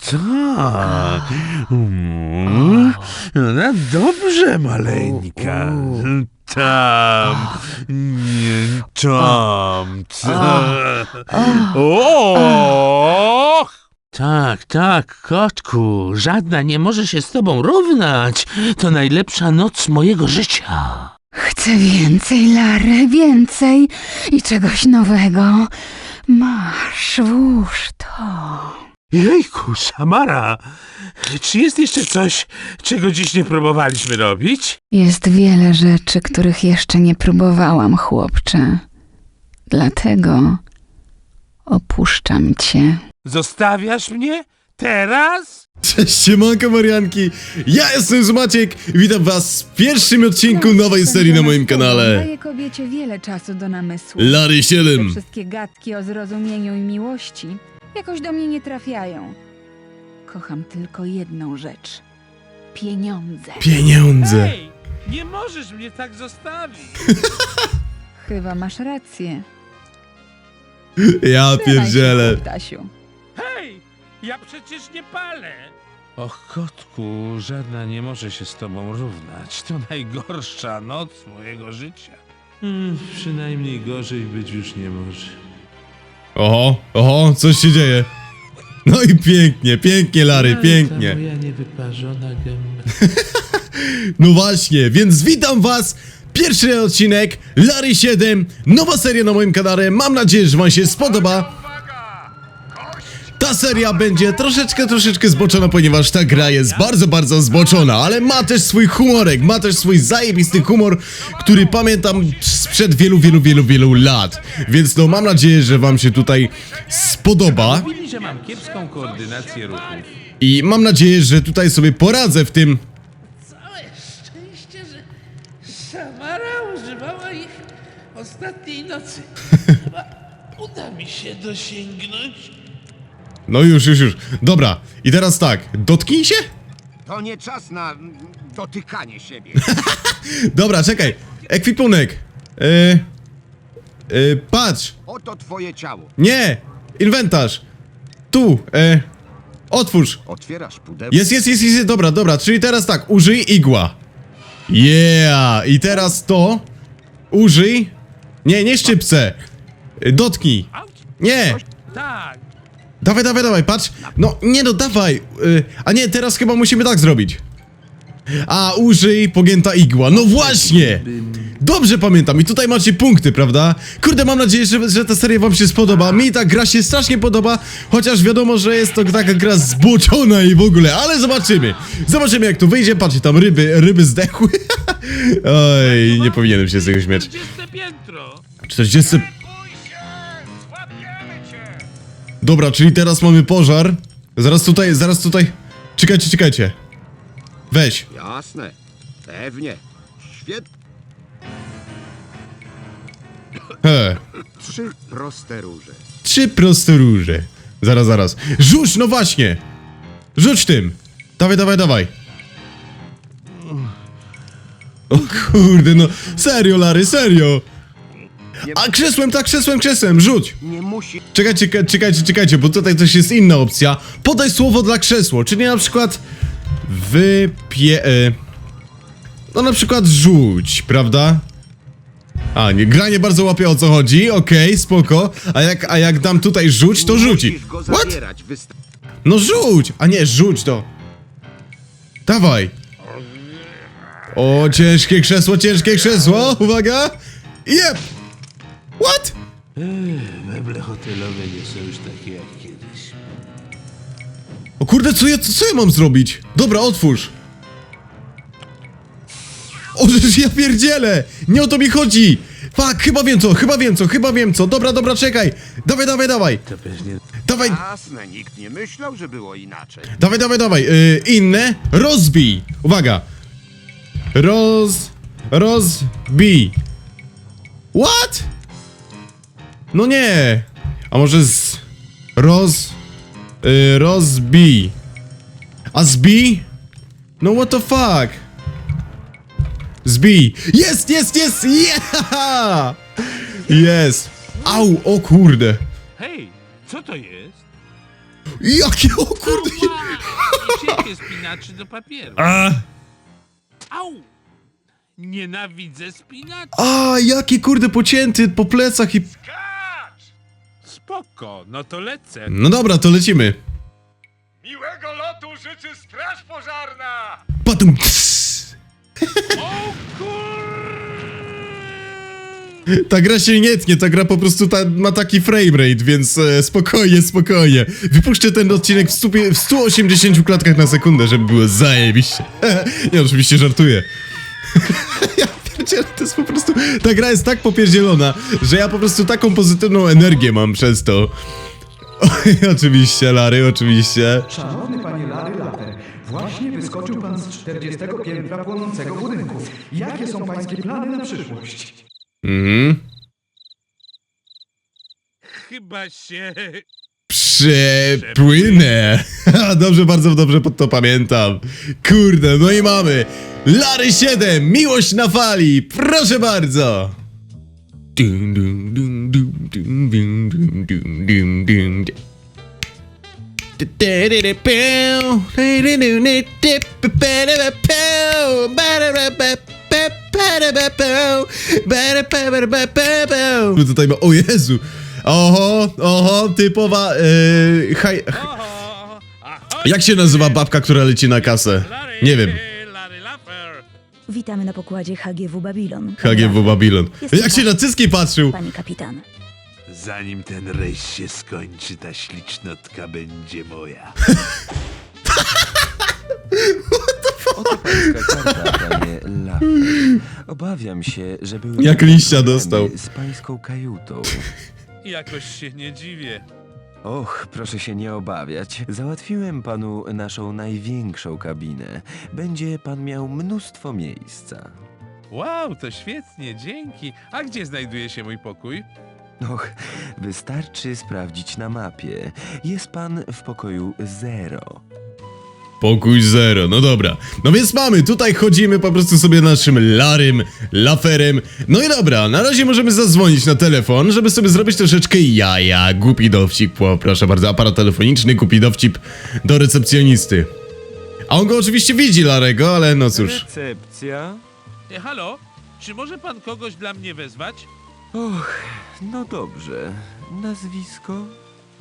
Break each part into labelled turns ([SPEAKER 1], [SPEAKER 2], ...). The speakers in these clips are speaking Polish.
[SPEAKER 1] tak. Mm. No dobrze, maleńka. Tam. Nie, tam. tam. O! Tak, tak, kotku. Żadna nie może się z tobą równać. To najlepsza noc mojego życia.
[SPEAKER 2] Chcę więcej, Larry, więcej i czegoś nowego. Masz, włóż to.
[SPEAKER 1] Jejku, Samara. Czy jest jeszcze coś, czego dziś nie próbowaliśmy robić?
[SPEAKER 2] Jest wiele rzeczy, których jeszcze nie próbowałam, chłopcze. Dlatego opuszczam cię.
[SPEAKER 1] Zostawiasz mnie? Teraz?
[SPEAKER 3] Cześć, siemanko Marianki, ja jestem Maciek i witam was w pierwszym odcinku nowej serii na moim kanale.
[SPEAKER 2] Daje kobiecie wiele czasu do namysłu.
[SPEAKER 3] Larry
[SPEAKER 2] Te
[SPEAKER 3] 7.
[SPEAKER 2] wszystkie gadki o zrozumieniu i miłości jakoś do mnie nie trafiają. Kocham tylko jedną rzecz. Pieniądze.
[SPEAKER 3] Pieniądze.
[SPEAKER 1] Hej, nie możesz mnie tak zostawić.
[SPEAKER 2] Chyba masz rację.
[SPEAKER 3] Ja
[SPEAKER 2] Trzymaj się,
[SPEAKER 3] pierdzielę.
[SPEAKER 2] Tasiu.
[SPEAKER 1] Hej, ja przecież nie palę. Och, kotku, żadna nie może się z tobą równać. To najgorsza noc mojego życia. Hmm, przynajmniej gorzej być już nie może.
[SPEAKER 3] Oho, oho, coś się dzieje. No i pięknie, pięknie Larry, pięknie.
[SPEAKER 1] moja niewyparzona gęba.
[SPEAKER 3] No właśnie, więc witam was. Pierwszy odcinek, Larry 7, nowa seria na moim kanale. Mam nadzieję, że wam się spodoba. Ta seria będzie troszeczkę, troszeczkę zboczona, ponieważ ta gra jest bardzo, bardzo zboczona, ale ma też swój humorek, ma też swój zajebisty humor, który pamiętam sprzed wielu, wielu, wielu, wielu lat. Więc no, mam nadzieję, że wam się tutaj spodoba
[SPEAKER 1] Mówili, że mam kiepską koordynację ruchów.
[SPEAKER 3] i mam nadzieję, że tutaj sobie poradzę w tym
[SPEAKER 4] Całe szczęście, że Samara używała ich ostatniej nocy. Chyba uda mi się dosięgnąć.
[SPEAKER 3] No już, już, już. Dobra, i teraz tak, dotknij się?
[SPEAKER 5] To nie czas na dotykanie siebie.
[SPEAKER 3] Dobra, czekaj. Ekwipunek. Yy, yy, patrz.
[SPEAKER 5] Oto twoje ciało.
[SPEAKER 3] Nie. Inwentarz. Tu. Yy, otwórz.
[SPEAKER 5] Otwierasz pudełko.
[SPEAKER 3] Jest, jest, jest, jest. Dobra, dobra. Czyli teraz tak, użyj igła. Yeah. I teraz to. Użyj. Nie, nie szczypce. Yy, dotknij. Nie.
[SPEAKER 1] Tak,
[SPEAKER 3] Dawaj, dawaj, dawaj, patrz. No, nie no, dawaj. Yy, a nie, teraz chyba musimy tak zrobić. A, użyj pogięta igła. No właśnie! Dobrze pamiętam i tutaj macie punkty, prawda? Kurde, mam nadzieję, że, że ta seria wam się spodoba. Mi ta gra się strasznie podoba, chociaż wiadomo, że jest to taka gra zboczona i w ogóle, ale zobaczymy. Zobaczymy jak to wyjdzie. Patrzcie, tam ryby, ryby zdechły. Oj, nie powinienem się z tego śmiać.
[SPEAKER 1] 40 piętro.
[SPEAKER 3] 40... Dobra, czyli teraz mamy pożar. Zaraz tutaj, zaraz tutaj. Czekajcie, czekajcie. Weź.
[SPEAKER 5] Jasne. Pewnie. Świetnie.
[SPEAKER 3] He.
[SPEAKER 5] Trzy proste róże.
[SPEAKER 3] Trzy proste róże. Zaraz, zaraz. Rzuć, no właśnie. Rzuć tym. Dawaj, dawaj, dawaj. O kurde, no. Serio, Lary, serio. A krzesłem, tak, krzesłem, krzesłem. Rzuć.
[SPEAKER 5] Nie musi...
[SPEAKER 3] Czekajcie, czeka- czekajcie, czekajcie, bo tutaj też jest inna opcja. Podaj słowo dla krzesło, czyli na przykład wypie... E, no na przykład rzuć, prawda? A, nie, gra nie bardzo łapie o co chodzi, okej, spoko. A jak, a jak dam tutaj rzuć, to rzuci. What? No rzuć! A nie, rzuć to. Dawaj. O, ciężkie krzesło, ciężkie krzesło, uwaga. Jep! What?
[SPEAKER 1] Meble hotelowe nie są już takie jak kiedyś.
[SPEAKER 3] O kurde, co ja, co ja mam zrobić? Dobra, otwórz. O, żeż ja pierdzielę! Nie o to mi chodzi! Fuck, chyba wiem co, chyba wiem co, chyba wiem co. Dobra, dobra, czekaj. Dawaj, dawaj, dawaj.
[SPEAKER 1] To pewnie
[SPEAKER 3] Dawaj,
[SPEAKER 5] Jasne, nikt nie myślał, że było inaczej.
[SPEAKER 3] dawaj, dawaj, dawaj. Yy, inne. Rozbij. Uwaga. Roz... Rozbij. What? No nie. A może z... Roz... Yy. A zbij? No what the fuck? Zbij. Jest, jest, jest! Yeah! Jest. Au, o kurde.
[SPEAKER 1] Hej, co to jest?
[SPEAKER 3] Jakie, o kurde,
[SPEAKER 1] spinaczy do papieru.
[SPEAKER 3] A,
[SPEAKER 1] Au! Nienawidzę spinaczy.
[SPEAKER 3] a, jaki kurde pocięty po plecach i...
[SPEAKER 1] Spoko, no to lecę.
[SPEAKER 3] No dobra, to lecimy.
[SPEAKER 5] Miłego lotu życzy Straż Pożarna!
[SPEAKER 3] Patum.
[SPEAKER 1] O kur...
[SPEAKER 3] Ta gra się nie tnie, ta gra po prostu ta, ma taki framerate, więc e, spokojnie, spokojnie. Wypuszczę ten odcinek w, stupie, w 180 klatkach na sekundę, żeby było zajebiście. nie, oczywiście żartuję. pierdzielę, to jest po prostu... Ta gra jest tak popierdzielona, że ja po prostu taką pozytywną energię mam przez to. Oj, oczywiście, Lary, oczywiście.
[SPEAKER 6] Szanowny panie Larry Later, właśnie wyskoczył pan z 40 piętra płonącego budynku. Jakie są pańskie plany na przyszłość?
[SPEAKER 3] Mhm.
[SPEAKER 1] Chyba się...
[SPEAKER 3] Przepłynę. dobrze, bardzo dobrze pod to pamiętam. Kurde, no i mamy. Lary 7, miłość na fali, proszę bardzo! Tutaj ma, o Jezu! Oho, oho, typowa, yy, haj, jak się nazywa babka, która leci na kasę? Nie wiem.
[SPEAKER 7] Witamy na pokładzie HGW Babylon.
[SPEAKER 3] HGW Babylon.
[SPEAKER 7] Jestem
[SPEAKER 3] Jak się na cycki patrzył?
[SPEAKER 7] Panie kapitan.
[SPEAKER 1] Zanim ten rejs się skończy, ta ślicznotka będzie moja.
[SPEAKER 8] Oto pańska karta, panie Laffer. Obawiam się, że były
[SPEAKER 3] Jak liścia dostał.
[SPEAKER 8] z pańską kajutą.
[SPEAKER 1] Jakoś się nie dziwię.
[SPEAKER 8] Och, proszę się nie obawiać. Załatwiłem panu naszą największą kabinę. Będzie pan miał mnóstwo miejsca.
[SPEAKER 1] Wow, to świetnie, dzięki. A gdzie znajduje się mój pokój?
[SPEAKER 8] Och, wystarczy sprawdzić na mapie. Jest pan w pokoju zero.
[SPEAKER 3] Pokój zero, no dobra. No więc mamy, tutaj chodzimy po prostu sobie naszym Larym, Laferem. No i dobra, na razie możemy zadzwonić na telefon, żeby sobie zrobić troszeczkę jaja. Głupi dowcip, po, proszę bardzo, aparat telefoniczny, głupi dowcip do recepcjonisty. A on go oczywiście widzi, Larego, ale no cóż.
[SPEAKER 8] Recepcja?
[SPEAKER 1] E, halo? Czy może pan kogoś dla mnie wezwać?
[SPEAKER 8] Och, no dobrze. Nazwisko?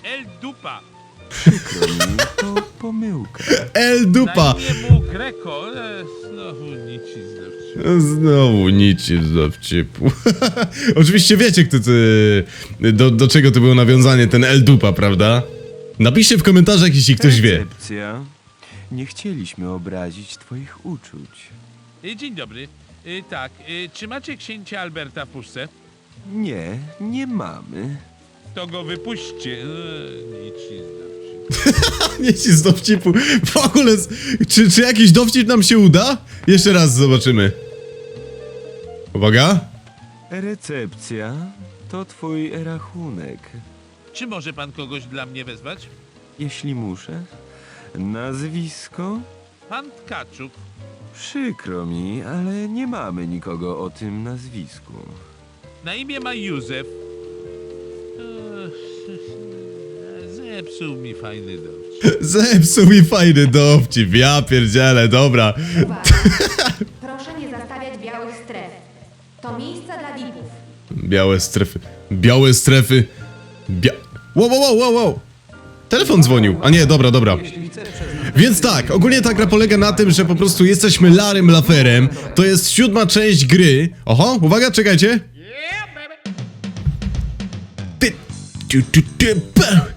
[SPEAKER 1] El Dupa.
[SPEAKER 8] Przykro mi, to pomyłka.
[SPEAKER 3] El Dupa!
[SPEAKER 1] Mu Greco. E, znowu nic ci.
[SPEAKER 3] Znowu nic z dowcipu. Oczywiście wiecie, kto ty, do, do czego to było nawiązanie, ten El Dupa, prawda? Napiszcie w komentarzach, jeśli ktoś wie.
[SPEAKER 8] Recepcja. Nie chcieliśmy obrazić twoich uczuć.
[SPEAKER 1] E, dzień dobry. E, tak, e, czy macie księcia Alberta w puszce?
[SPEAKER 8] Nie, nie mamy.
[SPEAKER 1] To go wypuśćcie. E, nic ci zdowczy.
[SPEAKER 3] Nie ci z dowcipu. W ogóle, z- czy, czy jakiś dowcip nam się uda? Jeszcze raz zobaczymy. Uwaga.
[SPEAKER 8] Recepcja to twój rachunek.
[SPEAKER 1] Czy może pan kogoś dla mnie wezwać?
[SPEAKER 8] Jeśli muszę. Nazwisko?
[SPEAKER 1] Pan Tkaczuk.
[SPEAKER 8] Przykro mi, ale nie mamy nikogo o tym nazwisku.
[SPEAKER 1] Na imię ma Józef. Zepsuł mi fajny dowcip.
[SPEAKER 3] Zepsuł mi fajny dowcip. Ja pierdzielę, dobra.
[SPEAKER 9] Uwaga. Proszę nie zastawiać białych stref. To miejsca dla VIP-ów.
[SPEAKER 3] Białe strefy. Białe strefy. Bia... Wow, wow, wow, wow, wow. Telefon dzwonił. A nie, dobra, dobra. Więc tak, ogólnie ta gra polega na tym, że po prostu jesteśmy Larym Laferem. To jest siódma część gry. Oho, uwaga, czekajcie. Py- tu, tu, tu, pa.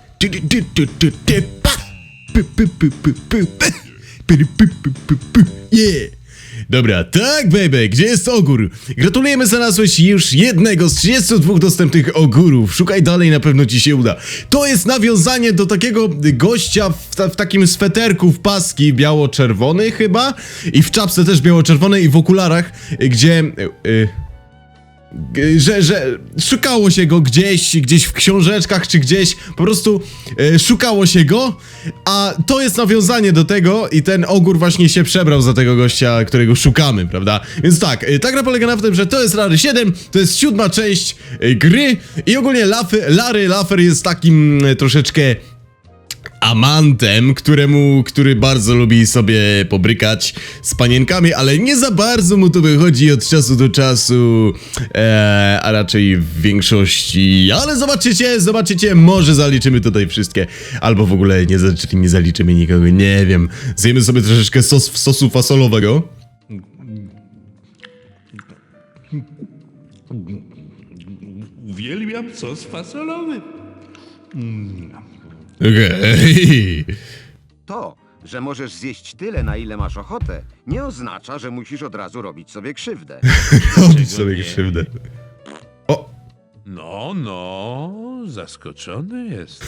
[SPEAKER 3] Yeah. Dobra, tak baby, gdzie jest ogór? Gratulujemy, znalazłeś już jednego z 32 dostępnych ogórów. Szukaj dalej, na pewno ci się uda. To jest nawiązanie do takiego gościa w, ta, w takim sweterku w paski biało-czerwony chyba i w czapce też biało-czerwonej i w okularach, gdzie... y, y, G- że, że szukało się go gdzieś, gdzieś w książeczkach, czy gdzieś, po prostu e, szukało się go, a to jest nawiązanie do tego i ten ogór właśnie się przebrał za tego gościa, którego szukamy, prawda? Więc tak, e, ta gra polega na tym, że to jest Rary 7, to jest siódma część e, gry i ogólnie Lafy, Lary Lafer jest takim e, troszeczkę amantem, któremu, który bardzo lubi sobie pobrykać z panienkami, ale nie za bardzo mu to wychodzi od czasu do czasu, e, a raczej w większości, ale zobaczycie, zobaczycie, może zaliczymy tutaj wszystkie, albo w ogóle nie, za- czyli nie zaliczymy nikogo, nie wiem. Zjemy sobie troszeczkę sos, sosu fasolowego.
[SPEAKER 1] Uwielbiam sos fasolowy.
[SPEAKER 3] Okej.
[SPEAKER 5] To, że możesz zjeść tyle, na ile masz ochotę, nie oznacza, że musisz od razu robić sobie krzywdę.
[SPEAKER 3] Robić sobie
[SPEAKER 1] nie?
[SPEAKER 3] krzywdę. O,
[SPEAKER 1] No, no, zaskoczony jest.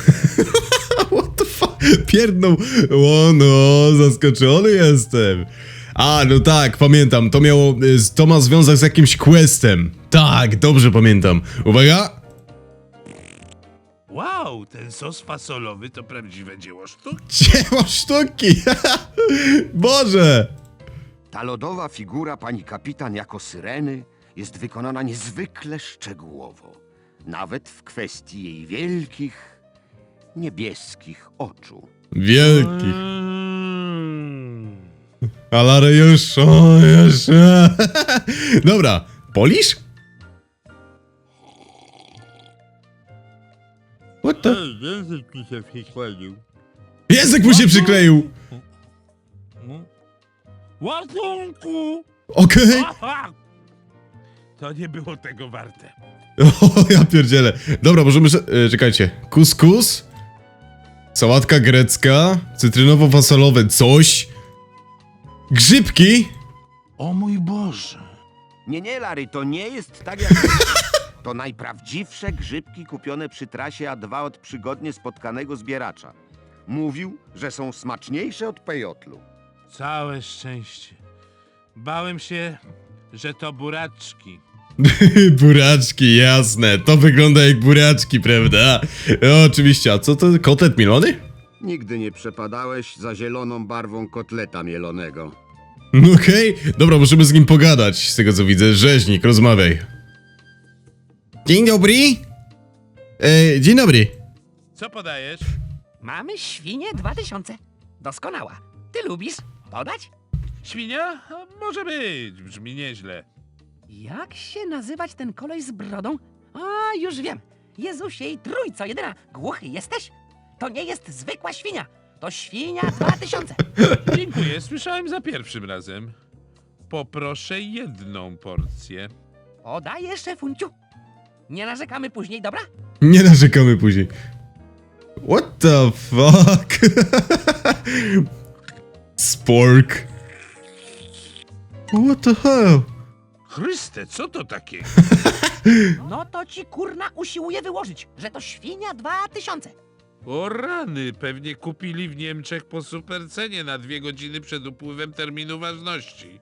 [SPEAKER 3] What the fuck? Pierdnął. O no, zaskoczony jestem. A, no tak, pamiętam. To miało. y, To ma związek z jakimś questem. Tak, dobrze pamiętam. Uwaga!
[SPEAKER 1] Wow, ten sos fasolowy to prawdziwe dzieło sztuki.
[SPEAKER 3] Dzieło sztuki! Boże!
[SPEAKER 5] Ta lodowa figura pani kapitan jako syreny jest wykonana niezwykle szczegółowo. Nawet w kwestii jej wielkich, niebieskich oczu.
[SPEAKER 3] Wielki.
[SPEAKER 1] Mm.
[SPEAKER 3] Alary już, o, już. Dobra, polisz? What the?
[SPEAKER 1] Ej, język mi się przykleił.
[SPEAKER 3] Język mu się przykleił!
[SPEAKER 1] Ładunku!
[SPEAKER 3] Okej.
[SPEAKER 1] Aha! To nie było tego warte.
[SPEAKER 3] O, ja pierdzielę. Dobra, możemy... se- E, czekajcie. Kuskus. Sałatka grecka. Cytrynowo-fasolowe coś. Grzybki.
[SPEAKER 1] O mój Boże.
[SPEAKER 5] Nie, nie, Larry, to nie jest tak jak... To najprawdziwsze grzybki kupione przy trasie A2 od przygodnie spotkanego zbieracza. Mówił, że są smaczniejsze od pejotlu.
[SPEAKER 1] Całe szczęście. Bałem się, że to buraczki.
[SPEAKER 3] buraczki, jasne. To wygląda jak buraczki, prawda? E, oczywiście. A co to? Kotlet milony?
[SPEAKER 5] Nigdy nie przepadałeś za zieloną barwą kotleta mielonego.
[SPEAKER 3] Okej. Dobra, możemy z nim pogadać, z tego co widzę. Rzeźnik, rozmawiaj. Dzień dobry. E, dzień dobry.
[SPEAKER 1] Co podajesz?
[SPEAKER 10] Mamy świnię 2000. Doskonała. Ty lubisz podać?
[SPEAKER 1] Świnia? A, Może być, brzmi nieźle.
[SPEAKER 10] Jak się nazywać ten kolej z brodą? A, już wiem. Jezusie i trójco jedyna. Głuchy jesteś? To nie jest zwykła świnia. To świnia 2000.
[SPEAKER 1] Dziękuję, słyszałem za pierwszym razem. Poproszę jedną porcję.
[SPEAKER 10] Podaję szefunciu. Nie narzekamy później, dobra?
[SPEAKER 3] Nie narzekamy później. What the fuck? Spork. What the hell?
[SPEAKER 1] Chryste, co to takie?
[SPEAKER 10] No to ci kurna usiłuje wyłożyć, że to świnia 2000.
[SPEAKER 1] O rany, pewnie kupili w Niemczech po supercenie na dwie godziny przed upływem terminu ważności.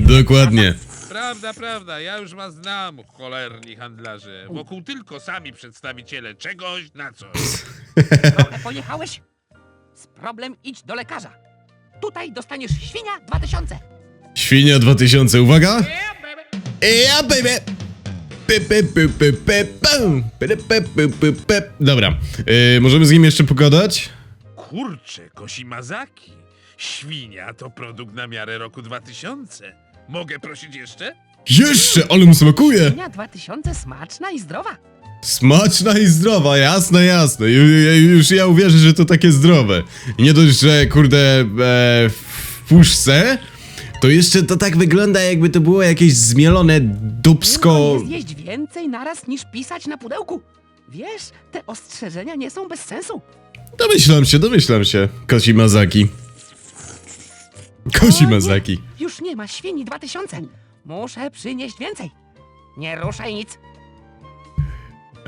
[SPEAKER 3] Dokładnie.
[SPEAKER 1] Prawda, prawda, ja już was znam, cholerni handlarze. Wokół tylko sami przedstawiciele czegoś na coś.
[SPEAKER 10] Trochę pojechałeś? Z problem idź do lekarza. Tutaj dostaniesz świnia 2000.
[SPEAKER 3] Świnia 2000, uwaga! Ja baby! Pe, pe, pe, pe, pe, pum. Pe, pe, pe, pe, pe. Dobra, yy, możemy z nim jeszcze pogadać?
[SPEAKER 1] Kurczę, Kosimazaki. Świnia to produkt na miarę roku 2000. Mogę prosić jeszcze?
[SPEAKER 3] Jeszcze, ale mu smakuje!
[SPEAKER 10] Świnia 2000 smaczna i zdrowa.
[SPEAKER 3] Smaczna i zdrowa, jasne, jasne. Ju, ju, już ja uwierzę, że to takie zdrowe. I nie dość, że kurde e, w puszce, to jeszcze to tak wygląda, jakby to było jakieś zmielone dupsko.
[SPEAKER 10] Trudno jest jeść więcej naraz niż pisać na pudełku. Wiesz, te ostrzeżenia nie są bez sensu.
[SPEAKER 3] Domyślam się, domyślam się. Kosi Mazaki. Kosi
[SPEAKER 10] nie,
[SPEAKER 3] Mazaki.
[SPEAKER 10] Już nie ma świni 2000. Muszę przynieść więcej. Nie ruszaj nic.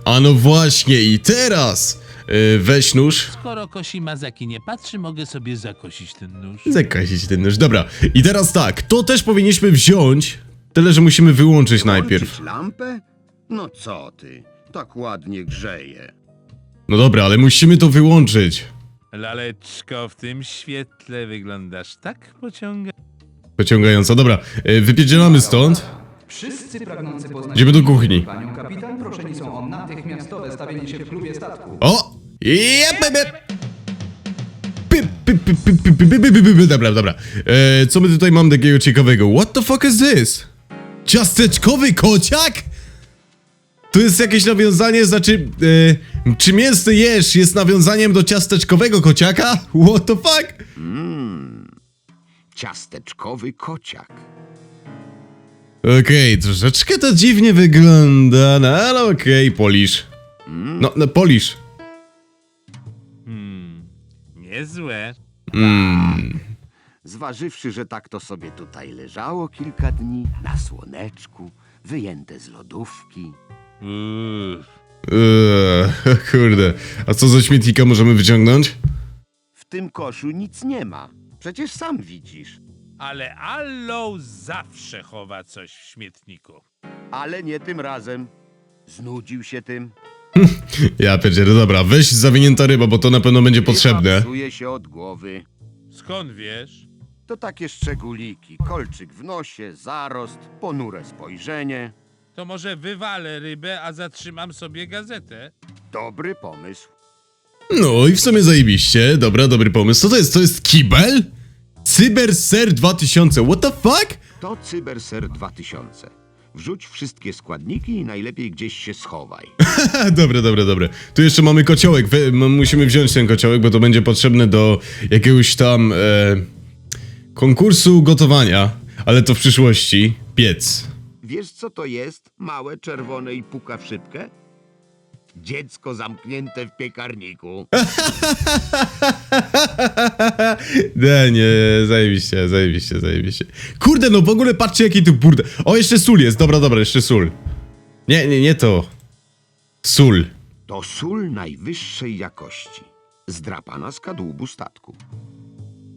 [SPEAKER 3] A no właśnie, i teraz e, weź nóż.
[SPEAKER 1] Skoro Kosimazaki nie patrzy, mogę sobie zakosić ten nóż.
[SPEAKER 3] Zakasić ten nóż. Dobra, i teraz tak, to też powinniśmy wziąć, tyle że musimy wyłączyć najpierw.
[SPEAKER 5] Włączyć lampę? No co ty, tak ładnie grzeje.
[SPEAKER 3] No dobra, ale musimy to wyłączyć.
[SPEAKER 1] Laleczko, w tym świetle wyglądasz tak pociągająco.
[SPEAKER 3] Pociągająco, dobra, e, wypierdzielamy stąd.
[SPEAKER 6] Wszyscy pragnący poznać
[SPEAKER 3] Idziemy do kuchni.
[SPEAKER 6] panią kapitan proszeni są o natychmiastowe stawienie się w klubie statku.
[SPEAKER 3] O! Py, py, py, py, py, py, py. Dobra, dobra. E, co my tutaj mamy takiego ciekawego? What the fuck is this? Ciasteczkowy kociak? To jest jakieś nawiązanie, znaczy... E, czy mięsny jesz jest nawiązaniem do ciasteczkowego kociaka? What the fuck?
[SPEAKER 5] Ciasteczkowy kociak.
[SPEAKER 3] Okej, troszeczkę to dziwnie wygląda, no ale okej, polisz. No, no, polisz.
[SPEAKER 1] Niezłe.
[SPEAKER 5] Zważywszy, że tak to sobie tutaj leżało kilka dni, na słoneczku, wyjęte z lodówki.
[SPEAKER 1] Uff.
[SPEAKER 3] Eee, kurde. A co ze śmietnika możemy wyciągnąć?
[SPEAKER 5] W tym koszu nic nie ma. Przecież sam widzisz.
[SPEAKER 1] Ale Allow zawsze chowa coś w śmietniku.
[SPEAKER 5] Ale nie tym razem. Znudził się tym.
[SPEAKER 3] Ja pierdzielę, dobra, weź zawinięta ryba, bo to na pewno będzie potrzebne.
[SPEAKER 5] Psuje się od głowy.
[SPEAKER 1] Skąd wiesz?
[SPEAKER 5] To takie szczególiki. Kolczyk w nosie, zarost, ponure spojrzenie.
[SPEAKER 1] To może wywalę rybę, a zatrzymam sobie gazetę?
[SPEAKER 5] Dobry pomysł.
[SPEAKER 3] No i w sumie zajebiście, dobra, dobry pomysł. Co to jest? To jest kibel? Cyberser 2000, what the fuck?
[SPEAKER 5] To Cyberser 2000. Wrzuć wszystkie składniki i najlepiej gdzieś się schowaj.
[SPEAKER 3] Dobre, dobre, dobre. Tu jeszcze mamy kociołek. We, m- musimy wziąć ten kociołek, bo to będzie potrzebne do jakiegoś tam e, konkursu gotowania, ale to w przyszłości. Piec.
[SPEAKER 5] Wiesz co to jest? Małe, czerwone i puka w szybkę? Dziecko zamknięte w piekarniku.
[SPEAKER 3] Nie, nie, zajebiście, zajebiście, zajebiście. Kurde, no w ogóle patrzcie jaki tu burde. O, jeszcze sól jest, dobra, dobra, jeszcze sól. Nie, nie, nie to. Sól.
[SPEAKER 5] To sól najwyższej jakości. Zdrapana z kadłubu statku.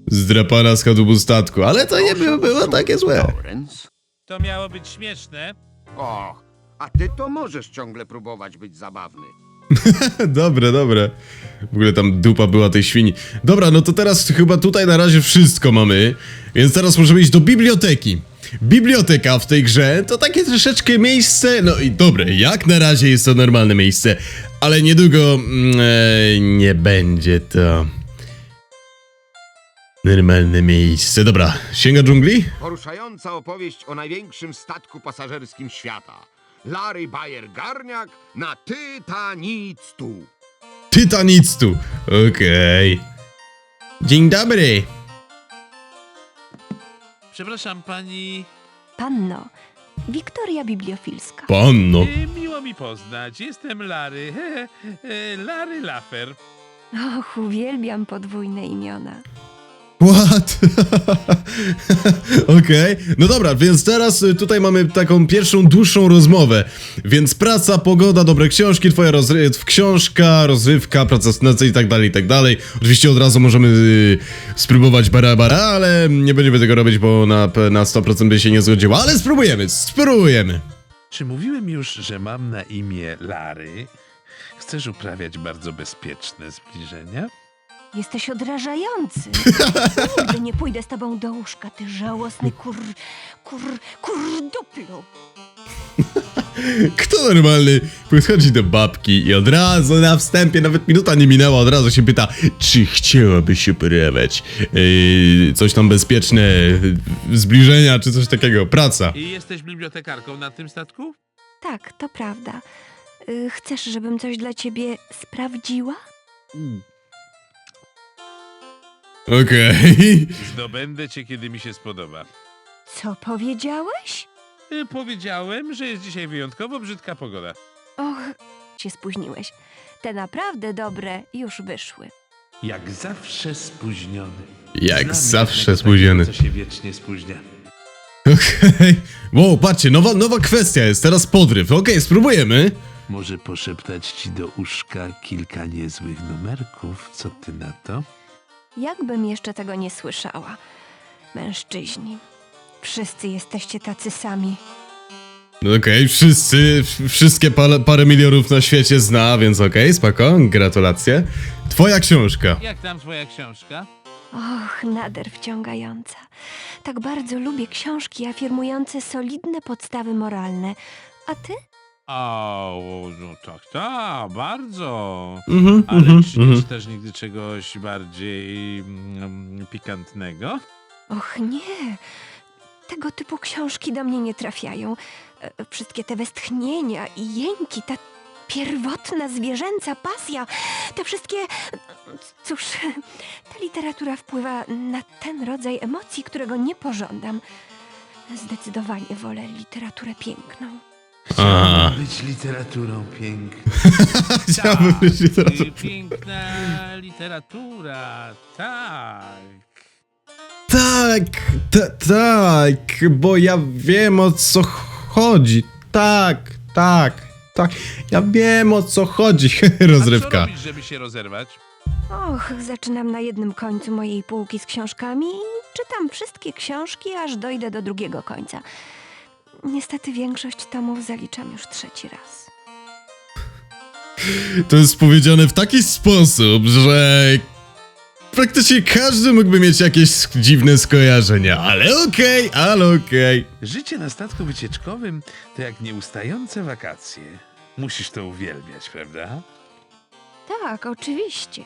[SPEAKER 3] Zdrapana z kadłubu statku, ale to nie było, było takie złe.
[SPEAKER 5] Lawrence.
[SPEAKER 1] To miało być śmieszne.
[SPEAKER 5] Och, a ty to możesz ciągle próbować być zabawny.
[SPEAKER 3] Dobre, dobre. W ogóle tam dupa była tej świni. Dobra, no to teraz chyba tutaj na razie wszystko mamy. Więc teraz możemy iść do biblioteki. Biblioteka w tej grze to takie troszeczkę miejsce. No i dobre, jak na razie jest to normalne miejsce, ale niedługo mm, e, nie będzie to. Normalne miejsce. Dobra, sięga dżungli?
[SPEAKER 5] Poruszająca opowieść o największym statku pasażerskim świata. Larry Bayer Garniak na Tytanictu.
[SPEAKER 3] Tytanictu. Okej. Dzień dobry.
[SPEAKER 1] Przepraszam pani.
[SPEAKER 11] Panno, Wiktoria Bibliofilska.
[SPEAKER 3] Panno.
[SPEAKER 1] Y, miło mi poznać. Jestem Lary. E, Lary Laffer.
[SPEAKER 11] Och, uwielbiam podwójne imiona.
[SPEAKER 3] What? Okej, no dobra, więc teraz y, tutaj mamy taką pierwszą dłuższą rozmowę. Więc praca, pogoda, dobre książki, twoja rozry- książka, rozrywka, praca z nocy i tak dalej, i tak dalej. Oczywiście od razu możemy y, spróbować barabara, ale nie będziemy tego robić, bo na, na 100% by się nie zgodziła, ale spróbujemy, spróbujemy.
[SPEAKER 1] Czy mówiłem już, że mam na imię Lary? Chcesz uprawiać bardzo bezpieczne zbliżenia?
[SPEAKER 11] Jesteś odrażający. Nigdy nie pójdę z tobą do łóżka, ty żałosny kur... kur... kurduplu.
[SPEAKER 3] Kto normalny podchodzi do babki i od razu na wstępie, nawet minuta nie minęła, od razu się pyta, czy chciałaby się operować? Yy, coś tam bezpieczne, zbliżenia, czy coś takiego, praca.
[SPEAKER 1] I jesteś bibliotekarką na tym statku?
[SPEAKER 11] Tak, to prawda. Y, Chcesz, żebym coś dla ciebie sprawdziła?
[SPEAKER 3] Okej.
[SPEAKER 1] Zdobędę cię, kiedy mi się spodoba.
[SPEAKER 11] Co powiedziałeś?
[SPEAKER 1] Y, Powiedziałem, że jest dzisiaj wyjątkowo brzydka pogoda.
[SPEAKER 11] Och, się spóźniłeś. Te naprawdę dobre już wyszły.
[SPEAKER 1] Jak zawsze spóźniony.
[SPEAKER 3] Jak
[SPEAKER 1] Znam
[SPEAKER 3] zawsze
[SPEAKER 1] jednego
[SPEAKER 3] spóźniony.
[SPEAKER 1] takiego, Co się wiecznie spóźnia.
[SPEAKER 3] Okej. Wow, patrzcie, nowa, nowa kwestia jest, teraz podryw. Okej, spróbujemy.
[SPEAKER 1] Może poszeptać ci do uszka kilka niezłych numerków. Co ty na to?
[SPEAKER 11] Jakbym jeszcze tego nie słyszała. Mężczyźni. Wszyscy jesteście tacy sami.
[SPEAKER 3] Okej, wszyscy, w- wszystkie parę, parę milionów na świecie zna, więc okej, spoko, gratulacje. Twoja książka.
[SPEAKER 1] Jak tam twoja książka?
[SPEAKER 11] Och, nader wciągająca. Tak bardzo lubię książki afirmujące solidne podstawy moralne. A ty?
[SPEAKER 1] O, no tak, tak, bardzo.
[SPEAKER 3] Mhm,
[SPEAKER 1] Ale
[SPEAKER 3] mhm,
[SPEAKER 1] czy nie
[SPEAKER 3] mhm.
[SPEAKER 1] czytasz nigdy czegoś bardziej mm, pikantnego?
[SPEAKER 11] Och nie, tego typu książki do mnie nie trafiają. E, Wszystkie te westchnienia i jęki, ta pierwotna zwierzęca pasja, te wszystkie... Cóż, ta literatura wpływa na ten rodzaj emocji, którego nie pożądam. Zdecydowanie wolę literaturę piękną.
[SPEAKER 3] Aha.
[SPEAKER 1] Być literaturą piękną.
[SPEAKER 3] Chciałbym być literaturą.
[SPEAKER 1] Piękna literatura, tak.
[SPEAKER 3] Tak, ta, tak, bo ja wiem o co chodzi. Tak, tak, tak. Ja wiem o co chodzi.
[SPEAKER 1] A co
[SPEAKER 3] Rozrywka.
[SPEAKER 1] robić, żeby się rozerwać?
[SPEAKER 11] Och, zaczynam na jednym końcu mojej półki z książkami i czytam wszystkie książki, aż dojdę do drugiego końca. Niestety większość tomów zaliczam już trzeci raz.
[SPEAKER 3] To jest powiedziane w taki sposób, że praktycznie każdy mógłby mieć jakieś dziwne skojarzenia, ale okej, ale okej.
[SPEAKER 1] Życie na statku wycieczkowym to jak nieustające wakacje. Musisz to uwielbiać, prawda?
[SPEAKER 11] Tak, oczywiście.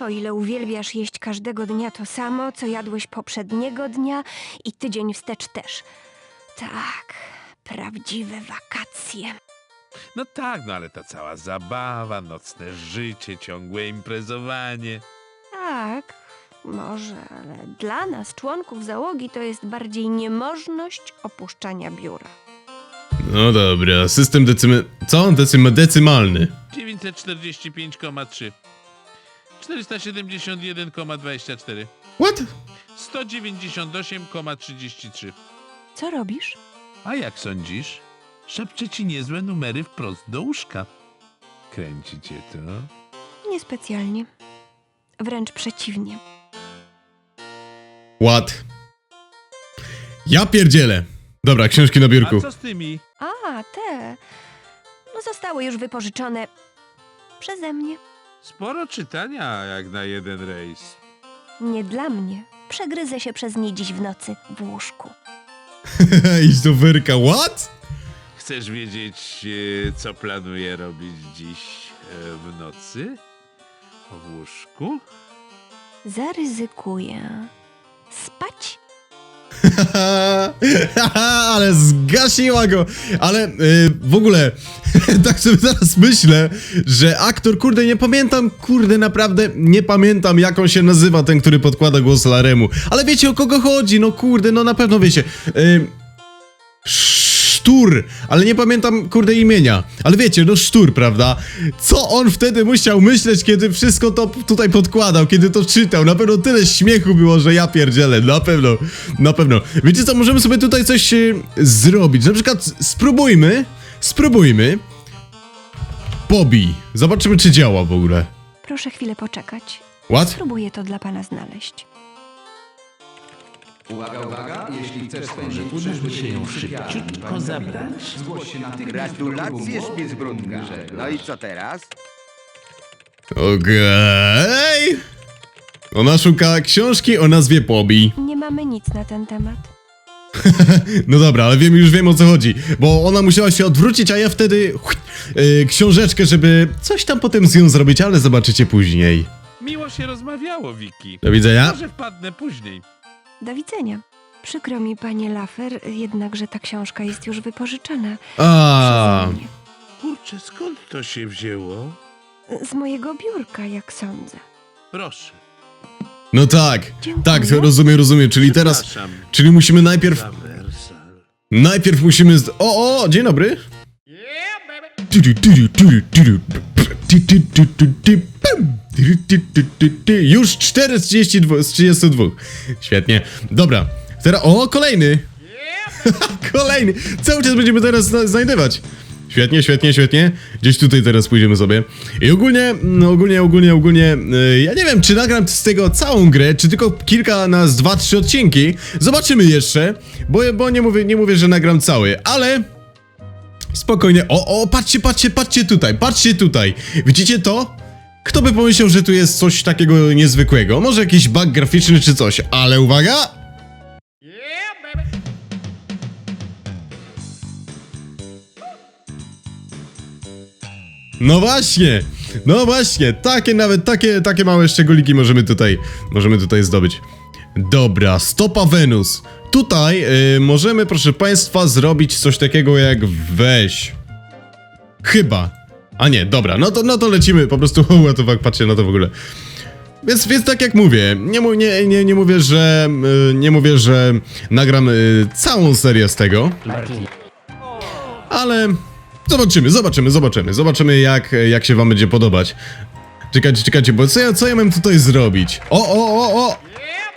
[SPEAKER 11] O ile uwielbiasz jeść każdego dnia to samo, co jadłeś poprzedniego dnia i tydzień wstecz też. Tak, prawdziwe wakacje.
[SPEAKER 1] No tak, no ale ta cała zabawa, nocne życie, ciągłe imprezowanie.
[SPEAKER 11] Tak, może, ale dla nas, członków załogi, to jest bardziej niemożność opuszczania biura.
[SPEAKER 3] No dobra, system decymy... Co? Decym decymalny.
[SPEAKER 1] 945,3 471,24
[SPEAKER 3] What?
[SPEAKER 1] 198,33
[SPEAKER 11] Co robisz?
[SPEAKER 1] A jak sądzisz? Szepczę ci niezłe numery wprost do łóżka. Kręci cię to?
[SPEAKER 11] Niespecjalnie. Wręcz przeciwnie.
[SPEAKER 3] What? Ja pierdzielę. Dobra, książki na biurku.
[SPEAKER 1] A co z tymi?
[SPEAKER 11] A, te. No, zostały już wypożyczone przeze mnie.
[SPEAKER 1] Sporo czytania jak na jeden rejs.
[SPEAKER 11] Nie dla mnie. Przegryzę się przez nie dziś w nocy w łóżku.
[SPEAKER 3] Idź do wyrka, what?
[SPEAKER 1] Chcesz wiedzieć, e, co planuję robić dziś e, w nocy? W łóżku?
[SPEAKER 11] Zaryzykuję. Spać?
[SPEAKER 3] Ale zgasiła go! Ale y, w ogóle, tak sobie zaraz myślę, że aktor, kurde, nie pamiętam, kurde, naprawdę nie pamiętam, jak on się nazywa, ten, który podkłada głos Laremu. Ale wiecie, o kogo chodzi, no kurde, no na pewno wiecie. Y, Sztur, ale nie pamiętam, kurde, imienia. Ale wiecie, no Sztur, prawda? Co on wtedy musiał myśleć, kiedy wszystko to tutaj podkładał, kiedy to czytał? Na pewno tyle śmiechu było, że ja pierdzielę, na pewno, na pewno. Wiecie co, możemy sobie tutaj coś e, zrobić. Na przykład spróbujmy, spróbujmy. Bobby. Zobaczymy, czy działa w ogóle.
[SPEAKER 11] Proszę chwilę poczekać.
[SPEAKER 3] What?
[SPEAKER 11] Spróbuję to dla pana znaleźć.
[SPEAKER 6] Uwaga, uwaga, jeśli chcesz spędzić przyszły się ją szybciutko zabrać. Zgłoś się natychmiast do
[SPEAKER 5] Gratulacje,
[SPEAKER 6] klubu
[SPEAKER 5] No i co teraz?
[SPEAKER 3] Okej. Ona szuka książki o nazwie Bobby.
[SPEAKER 11] Nie mamy nic na ten temat.
[SPEAKER 3] No dobra, ale wiem, już wiem o co chodzi. Bo ona musiała się odwrócić, a ja wtedy yy, książeczkę, żeby coś tam potem z nią zrobić, ale zobaczycie później.
[SPEAKER 1] Miło się rozmawiało, Wiki.
[SPEAKER 3] Do widzenia.
[SPEAKER 1] Może wpadnę później.
[SPEAKER 11] Do widzenia. Przykro mi, panie Lafer, jednakże ta książka jest już wypożyczona.
[SPEAKER 3] A,
[SPEAKER 11] przeze mnie.
[SPEAKER 1] Kurczę, skąd to się wzięło?
[SPEAKER 11] Z mojego biurka, jak sądzę.
[SPEAKER 1] Proszę.
[SPEAKER 3] no tak.
[SPEAKER 11] Dziękuję.
[SPEAKER 3] Tak, rozumiem, rozumiem. Czyli teraz,
[SPEAKER 1] Przepraszam.
[SPEAKER 3] czyli musimy najpierw, najpierw musimy z... O, o, dzień dobry. Już 4 z 32, z 32. Świetnie. Dobra. Teraz, o, kolejny. Kolejny. Cały czas będziemy teraz zna- znajdywać. Świetnie, świetnie, świetnie. Gdzieś tutaj teraz pójdziemy sobie. I ogólnie, no ogólnie, ogólnie, ogólnie, yy, ja nie wiem, czy nagram z tego całą grę, czy tylko kilka na z dwa, trzy odcinki. Zobaczymy jeszcze, bo, bo nie, mówię, nie mówię, że nagram cały, ale... Spokojnie. O, o, patrzcie, patrzcie, patrzcie tutaj, patrzcie tutaj. Widzicie to? Kto by pomyślał, że tu jest coś takiego niezwykłego? Może jakiś bug graficzny czy coś, ale uwaga! No właśnie, no właśnie, takie nawet, takie, takie małe szczególiki możemy tutaj, możemy tutaj zdobyć. Dobra, stopa Wenus. Tutaj y, możemy, proszę państwa, zrobić coś takiego jak weź. Chyba. A nie, dobra, no to, no to lecimy, po prostu, what the fuck, patrzcie na to w ogóle. Więc, więc tak jak mówię, nie, nie, nie, nie mówię, że y, nie mówię, że nagram y, całą serię z tego, ale zobaczymy, zobaczymy, zobaczymy, zobaczymy jak, jak się wam będzie podobać. Czekajcie, czekajcie, bo co ja, co ja mam tutaj zrobić? O, o, o, o!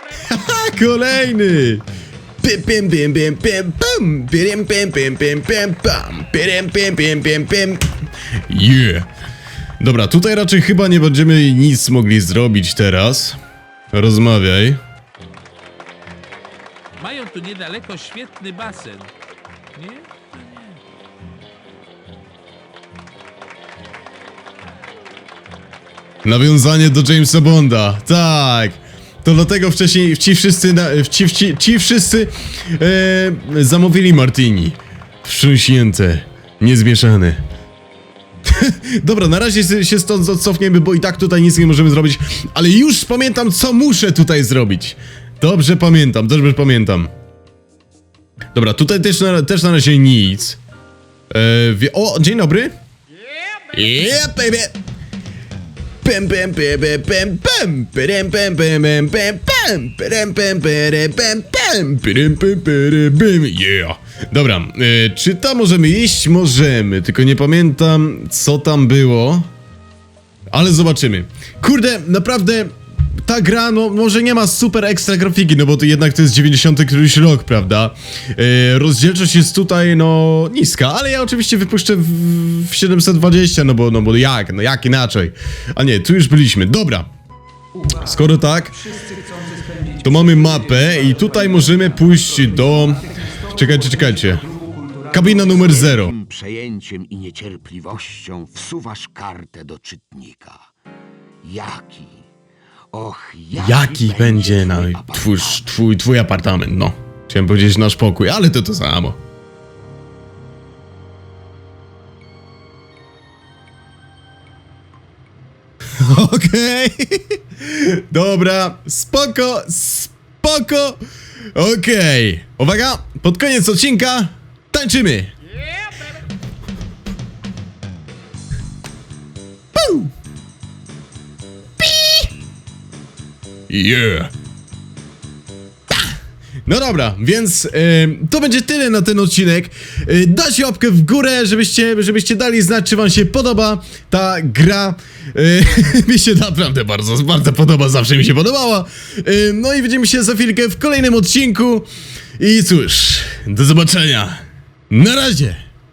[SPEAKER 3] Kolejny! Pim, pim, pim, pim, pim, pam! Pim, pim, pim, pim, pim, pam! Pim, pim, pim, pim, pim. Yeah! Dobra, tutaj raczej chyba nie będziemy nic mogli zrobić teraz. Rozmawiaj.
[SPEAKER 1] Mają tu niedaleko świetny basen. Nie?
[SPEAKER 3] Nawiązanie do Jamesa Bonda. Tak. To dlatego wcześniej ci wszyscy, na, ci, ci, ci wszyscy e, zamówili martini. Wstrząśnięte, niezmieszane. Dobra, na razie się- stąd odcofniemy, bo i tak tutaj nic nie możemy zrobić, ale już pamiętam, co muszę tutaj zrobić. Dobrze pamiętam, dobrze pamiętam. Dobra, tutaj też na, też na razie nic. E, o, dzień dobry. Yeah, baby. Pem pem pem pem pem pem pem pem pem pem pem pem pem pem pem pem pem yeah. Dobra, e, czy tam możemy iść? Możemy, tylko nie pamiętam co tam było. Ale zobaczymy. Kurde, naprawdę ta gra, no może nie ma super ekstra grafiki, no bo to jednak to jest 90 któryś rok, prawda? E, rozdzielczość jest tutaj, no, niska, ale ja oczywiście wypuszczę w, w 720, no bo, no bo jak, no jak inaczej? A nie, tu już byliśmy, dobra. Skoro tak, to mamy mapę i tutaj możemy pójść do... Czekajcie, czekajcie. Kabina numer 0.
[SPEAKER 5] Tym przejęciem i niecierpliwością wsuwasz kartę do czytnika. Jaki? Och, jaki,
[SPEAKER 3] Jaki będzie na
[SPEAKER 5] twój
[SPEAKER 3] twój, twój apartament, no. Chciałem powiedzieć nasz pokój, ale to to samo. Okej. Dobra, spoko, spoko. Okej. Uwaga, pod koniec odcinka tańczymy. Yeah. No dobra, więc y, to będzie tyle na ten odcinek. Y, dajcie łapkę w górę, żebyście, żebyście dali znać, czy wam się podoba ta gra. Y, mi się naprawdę bardzo, bardzo podoba, zawsze mi się podobała. Y, no i widzimy się za chwilkę w kolejnym odcinku. I cóż, do zobaczenia. Na razie.